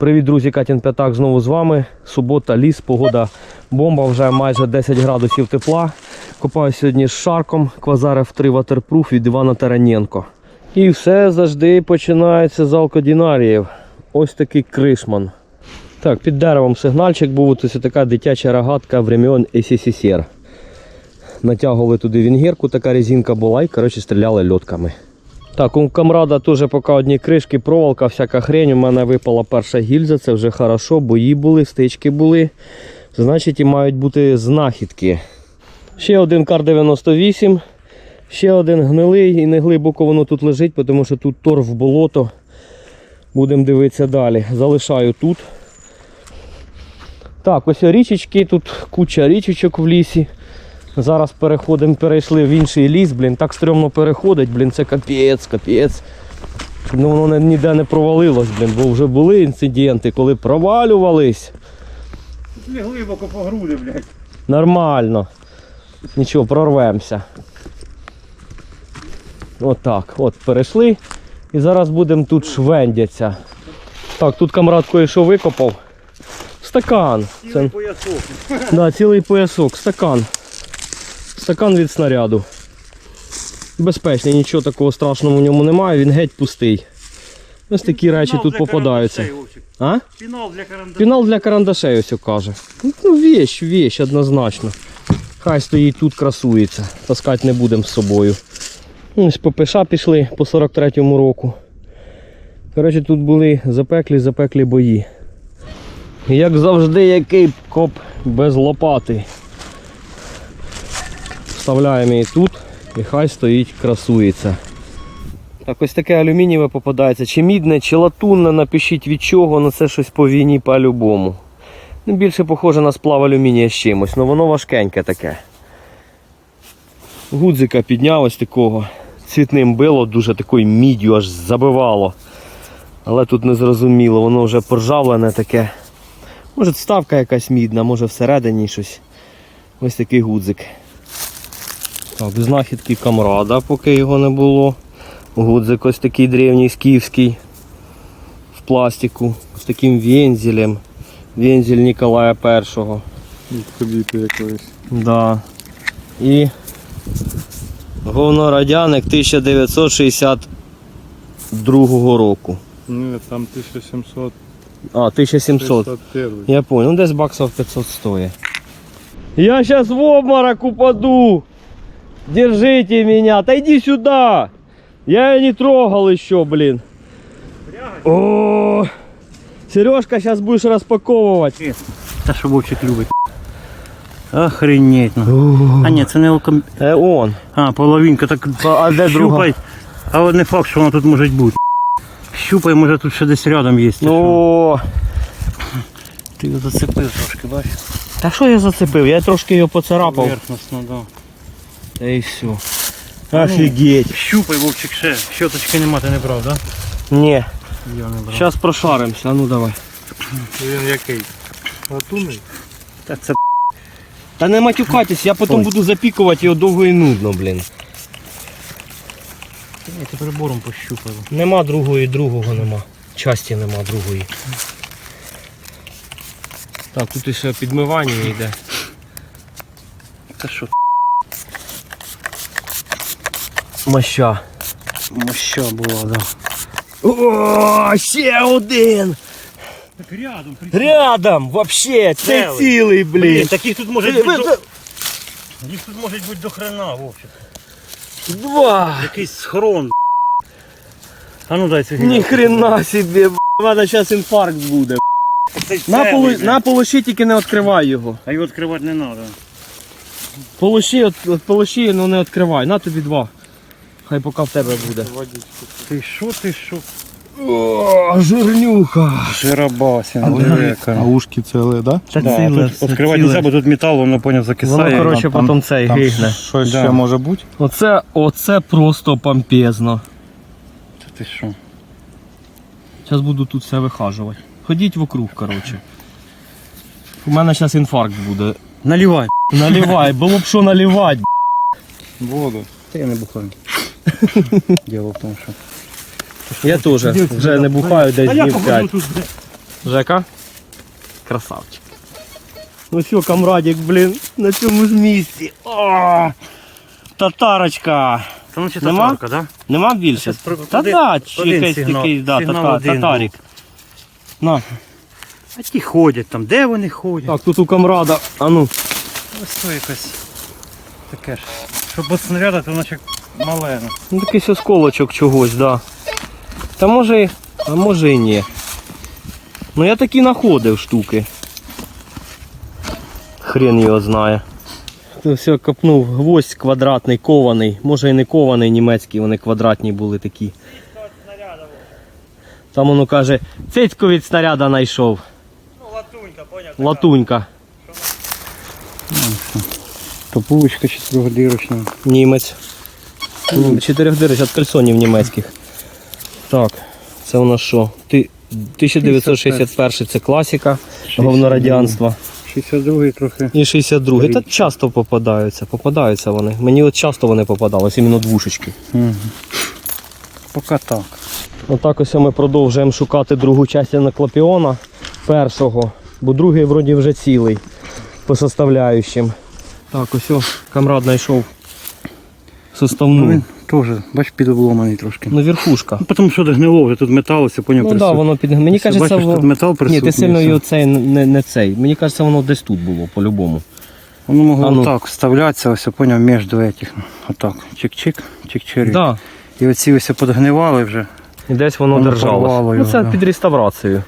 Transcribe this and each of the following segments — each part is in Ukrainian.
Привіт, друзі, Катін П'ятак знову з вами. Субота, ліс, погода бомба, вже майже 10 градусів тепла. Копаю сьогодні з шарком Квазарев 3 Waterproof від Івана Тараненко. І все завжди починається з алкодінаріїв. Ось такий кришман. Так, під деревом сигнальчик був, ось така дитяча рогатка времен СССР. Натягували туди вінгірку, така резинка була і коротше, стріляли льотками. Так, у камрада теж поки одні кришки, проволока, всяка хрень. У мене випала перша гільза, це вже хорошо, бої були, стички були. Значить, і мають бути знахідки. Ще один кар 98, ще один гнилий і не глибоко воно тут лежить, тому що тут торф болото. Будемо дивитися далі. Залишаю тут. Так, ось річечки, тут куча річечок в лісі. Зараз переходимо, перейшли в інший ліс, блін, так стрьомно переходить, блін, це капець, капець. Щоб воно ніде не провалилось, блін, бо вже були інциденти, коли провалювались. Не глибоко по груди, блядь. Нормально. Нічого, прорвемося. Отак, от перейшли. І зараз будемо тут швендяться. Так, тут камрад кое-що викопав. Стакан. Це, Цілий поясок. Да, цілий поясок, стакан. Стакан від снаряду. Безпечний, нічого такого страшного в ньому немає, він геть пустий. Ось такі речі Пінал тут для попадаються. карандашей, А? Пінал для карандашей. Пінал для карандашей ось каже. Ну, вещь, вещь, однозначно. Хай стоїть тут, красується. Таскати не будемо з собою. Ну, Ось по ПШ пішли по 43-му року. Коротше, тут були запеклі, запеклі бої. Як завжди, який коп без лопати. Вставляємо її тут і хай стоїть, красується. Так, ось таке алюмінієве попадається. Чи мідне, чи латунне, напишіть від чого, але це щось по війні по-любому. Ну, більше похоже на сплав алюмінія з чимось, але воно важкеньке таке. Гудзика підняв ось такого. Цвітним било, дуже такою міддю аж забивало. Але тут не зрозуміло, воно вже поржавлене таке. Може вставка якась мідна, може всередині щось. Ось такий гудзик. Так, знахідки камрада, поки його не було. Гудзик ось такий древній скіфський в пластику з таким вензелем. Вензель Ніколая І. Кубіти якоїсь. Да. І говнорадяник 1962 року. Ні, там 1700. А, 1700. 601. Я понял, ну десь баксов 500 стоит. Я сейчас в обморок упаду. Держите меня. Иди сюда. Я ее не трогал еще, блин. О, Сережка, сейчас будешь распаковывать. Та що Вовчик любить. Охренеть. ну. А ні, це не оком... Э, он. А, половинка так А де друга? щупай. А от не факт, що вона тут може бути. Щупай, може тут ще десь рядом є. Ну, Ти його зацепив трошки, бачиш? та що я зацепив? Я трошки його поцарапав. Поверхностно, да. Та і все. Офігеть. Щупай, Вовчик, ще. Щоточки нема, ти не брав, так? Ні? Я не брав. зараз прошаримося. А ну давай. Він який? Латунний? Та це Та не матюкайтесь, я потім Ой. буду запікувати його довго і нудно, блін. я ти прибором пощупав. Нема другої, другого нема. Часті нема другої. Так, тут ще підмивання йде. Та що? Моща. Моща була, да. О, ще один! Так рядом, Рядом! Вообще! Це Цілий. цілий, Блін, блін! таких тут може бути. До... Їх тут може бути до хрена, Вовчик. Два! Якийсь схрон. А ну дай це Ні хрена собі, б**. У зараз інфаркт буде. На, полу... на полощі тільки не відкривай його. А його відкривати не треба. Полощі, от, от полощі, ну не відкривай. На тобі два. Хай поки в тебе буде. Ти що, ти що? О, жирнюха. Жиробасін, А ушки ціле, да? Та Да, ціле, тут все відкривати ціле. не треба, бо тут метал, воно поняв закисає. Воно, коротше, там- потім цей Там гигне. щось Да. ще може бути? Оце, оце просто помпезно. Та Ти що? Зараз буду тут все вихажувати. Ходіть вокруг, коротше. У мене зараз інфаркт буде. Наливай. Наливай, було б що наливати. Воду. Та я не бухаю. Діло в тому, що. Я теж вже не бухаю десь А я днів 5. тут. Жека? Красавчик. Ну що, камрадик, блін, на цьому ж місці. О, татарочка. Та ну Нема? татарка, да? Нема більше? Щас Та да, чи один якийсь сигнал. такий, да, Сигнал тата- один був. татарик. На. А ті ходять там, де вони ходять? Так, тут у камрада. А ну. Ось то якось таке ж. Щоб от снаряда, то наче Малена. Ну такий осколочок чогось, так. Да. Та може, а може і ні. Ну я такі знаходив штуки. Хрен його знає. Все, копнув гвоздь квадратний, кований. Може і не кований німецький, вони квадратні були такі. Там воно каже, цицьку від снаряда знайшов. Ну, латунька, понятно. Латунька. Ну, Популочка четырехдырочная. Німець. 490 кальсонів німецьких. Так, це у нас що? 1961 це класіка говнорадянства. 62 трохи. І 62-й. Та часто попадаються. Попадаються вони. Мені от часто вони попадались, іменно двушечки. Угу. Поки так. Отак ось ми продовжуємо шукати другу частину клапіона першого, бо другий вроді вже цілий по составляючим. Так, ось камрад знайшов Ну, составну. він теж, бач, підобломаний трошки. Ну, верхушка. Ну, тому що гнило, вже тут метал, все поняв. Ну так, да, воно під. Мені кажеться, бачиш, воно... тут метал Ні, ти сильно його цей не, не цей. Мені кажеться, воно десь тут було, по-любому. Воно могло А ну. так вставлятися, ось поняв, між этих. Отак. Чик-чик, чик-чирик. Да. І оці ось подгнивали вже. І десь воно, Воно держалось. порвало Ну, це да. під реставрацією.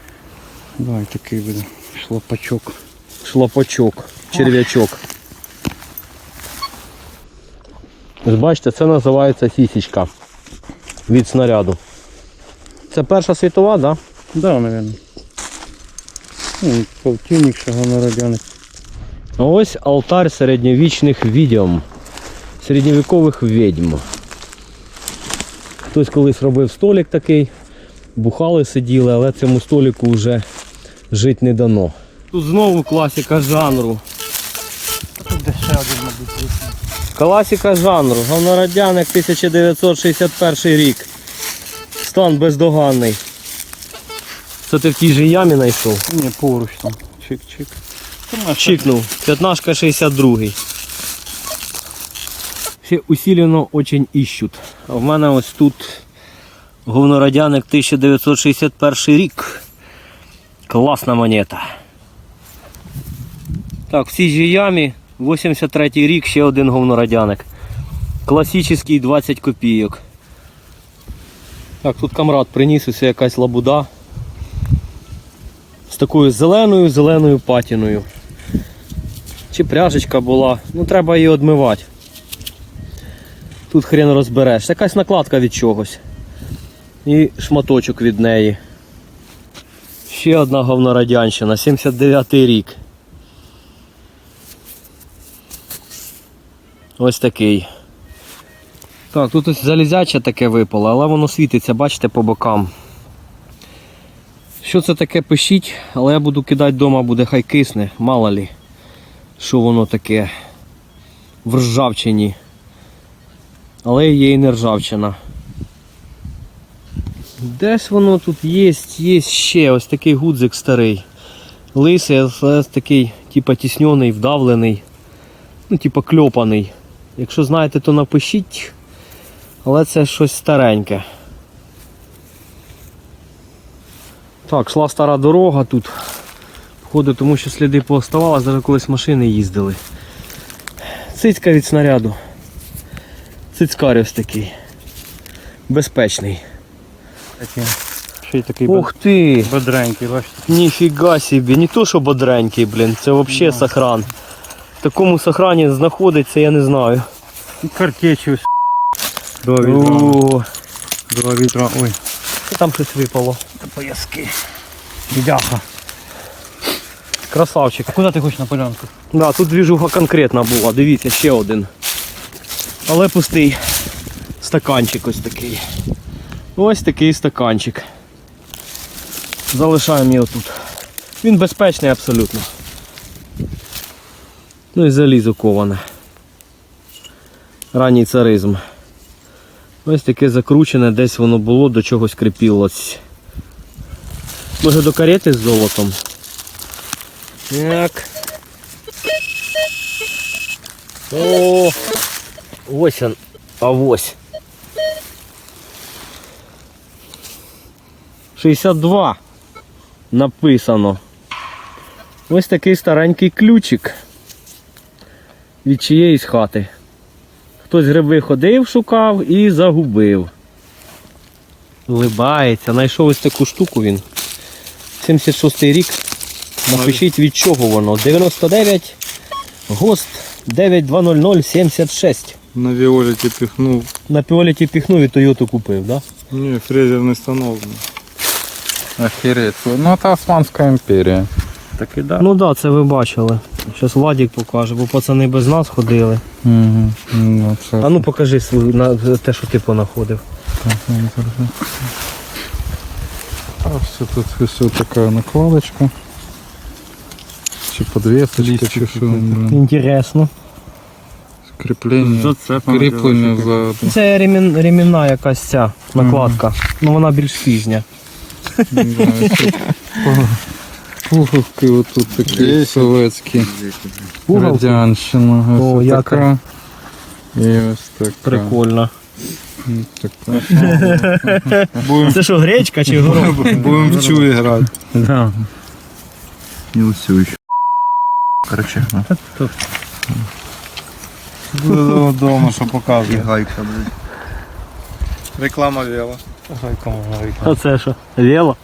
Да, і такий буде шлопачок. Шлапочок, черв'ячок. Ось бачите, це називається сісічка від снаряду. Це Перша світова, так? Да? Да, наверное. Ну, полтинник, шаганородяник. А Ось алтарь середньовічних відьом. Середньовікових відьм. Хтось колись робив столик такий, бухали, сиділи, але цьому столику вже жити не дано. Тут знову класика жанру. Класика жанру. Говнородяник 1961 рік. Стан бездоганний. Це ти в тій же ямі знайшов? Ні, поруч там. Чик-чик. Чикнув. П'ятнашка 62. Все усилено очень ищут. А в мене ось тут говнородяник 1961 рік. Класна монета. Так, в цій же ямі 83 рік ще один говнородяник. Класичний 20 копійок. Так, тут камрад приніс усе якась лабуда. З такою зеленою зеленою патіною. Чи пряжечка була, ну треба її одмивати. Тут хрен розбереш. Якась накладка від чогось. І шматочок від неї. Ще одна говнорадянщина, 79-й рік. Ось такий. Так, тут ось залізяче таке випало, але воно світиться, бачите, по бокам. Що це таке пишіть, але я буду кидати вдома, буде хай кисне, мало лі, що воно таке в ржавчині. Але є і не ржавчина. Десь воно тут є, є ще ось такий гудзик старий. Лисий, але такий, типа тіснений, вдавлений, ну, типа кльопаний. Якщо знаєте, то напишіть. Але це щось стареньке. Так, шла стара дорога тут. Походу, тому що сліди пооставалось, навіть колись машини їздили. Цицька від снаряду. Цицькар ось такий. Безпечний. Такий. Ще й такий Ух ти! бодренький, бачите. Ніфіга собі, не то що бодренький, блін, це взагалі сохран. В такому сохрані знаходиться, я не знаю. Ось. Два відра. О, Два відра. Ой. там щось випало. Пояски. Бідяха. Красавчик. А куди ти хочеш на полянку? Да, тут двіжуха конкретна була, дивіться, ще один. Але пустий стаканчик ось такий. Ось такий стаканчик. Залишаємо його тут. Він безпечний абсолютно. Ну і залізо коване. Ранній царизм. Ось таке закручене, десь воно було, до чогось кріпілось. Може до карети з золотом. Так. О, ось он. А ось. 62 написано. Ось такий старенький ключик від чиєїсь хати. Хтось гриби ходив, шукав і загубив. Либається, знайшов ось таку штуку він. 76 рік. Напишіть від чого воно. 99 ГОСТ 920076. На Віоліті піхнув. На піоліті піхнув і Тойоту купив, да? Ні, фрезер не встановлений. Охереть. Ну это Османская империя. Так і да. Ну так, да, це ви бачили. Зараз Владік покаже, бо пацани без нас ходили. Угу. Ну, це... А ну покажи свою, на, те, що ти понаходив. А все тут все такая накладочка. Чи подвесочка, чи що. Інтересно. Кріплення. Зацепом Кріплення ззаду. Це ремін, ремінна якась ця накладка. Ну вона більш пізня. Да, ще Пуговки отут такі советські. Радянщина. О, Ось яка. така. І ось така. Прикольно. Це що, гречка чи горох? Будемо в чуї грати. Да. Не усю еще. Короче, ну. Буде вдома, що показує. гайка, блядь. Реклама віла. Гайка викласти. А це що? Вело?